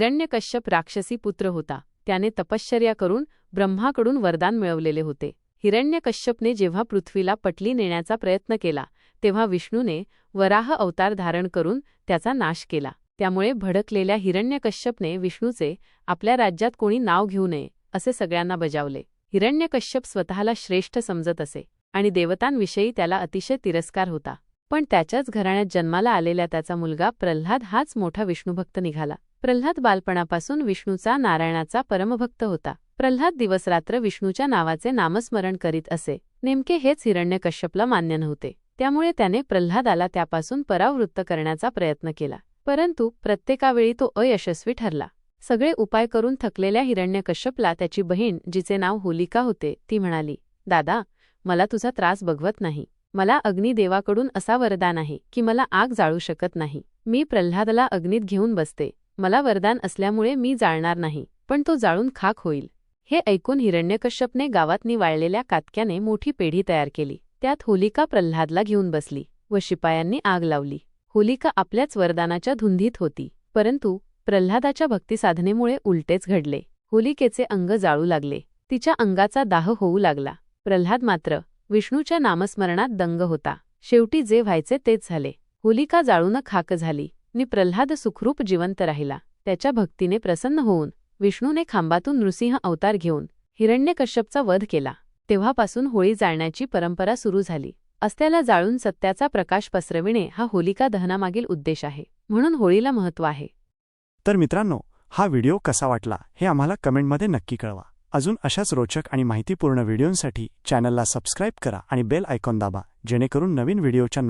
हिरण्यकश्यप राक्षसी पुत्र होता. त्याने तपश्चर्या करून ब्रह्माकडून वरदान मिळवलेले होते. हिरण्यकश्यपने जेव्हा पृथ्वीला पटली नेण्याचा प्रयत्न केला तेव्हा विष्णूने वराह अवतार धारण करून त्याचा नाश केला. त्यामुळे भडकलेल्या हिरण्यकश्यपने विष्णूचे आपल्या राज्यात कोणी नाव घेऊ नये असे सगळ्यांना बजावले. हिरण्यकश्यप स्वतःला श्रेष्ठ समजत असे आणि देवतांविषयी त्याला अतिशय तिरस्कार होता. पण त्याच्याच घराण्यात जन्माला आलेल्या त्याचा मुलगा प्रल्हाद हाच मोठा विष्णुभक्त निघाला. प्रल्हाद बालपणापासून विष्णूचा नारायणाचा परमभक्त होता. प्रल्हाद दिवसरात्र विष्णूच्या नावाचे नामस्मरण करीत असे. नेमके हेच हिरण्यकश्यपला मान्य नव्हते. त्यामुळे त्याने प्रल्हादाला त्यापासून परावृत्त करण्याचा प्रयत्न केला. परंतु प्रत्येकावेळी तो अयशस्वी ठरला. सगळे उपाय करून थकलेल्या हिरण्यकश्यपला त्याची बहीण जिचे नाव होलिका होते ती म्हणाली दादा मला तुझा त्रास बघवत नाही. मला अग्निदेवाकडून असा वरदान आहे की मला आग जाळू शकत नाही. मी प्रल्हादला अग्नीत घेऊन बसते. मला वरदान असल्यामुळे मी जाळणार नाही पण तो जाळून खाक होईल. हे ऐकून हिरण्यकश्यपने गावातनी वाळलेल्या कातक्याने मोठी पेढी तयार केली. त्यात होलिका प्रल्हादला घेऊन बसली व शिपायांनी आग लावली. होलिका आपल्याच वरदानाच्या धुंदीत होती परंतु प्रल्हादाच्या भक्तिसाधनेमुळे उलटेच घडले. होलिकेचे अंग जाळू लागले. तिच्या अंगाचा दाह होऊ लागला. प्रल्हाद मात्र विष्णूच्या नामस्मरणात दंग होता. शेवटी जे व्हायचे तेच झाले. होलिका जाळून खाक झाली. नि प्रल्हाद सुखरूप जिवंत राहिला. त्याच्या भक्तीने प्रसन्न होऊन विष्णूने खांबातून नृसिंह अवतार घेऊन हिरण्यकश्यपचा वध केला. तेव्हापासून होळी जाळण्याची परंपरा सुरू झाली. अस्त्याला जाळून सत्याचा प्रकाश पसरविणे हा होलिका दहनामागील उद्देश आहे. म्हणून होळीला महत्त्व आहे. तर मित्रांनो हा व्हिडिओ कसा वाटला हे आम्हाला कमेंटमध्ये नक्की कळवा. अजून अशाच रोचक आणि माहितीपूर्ण व्हिडिओंसाठी चॅनलला सबस्क्राईब करा आणि बेल आयकॉन दाबा जेणेकरून नवीन व्हिडिओच्या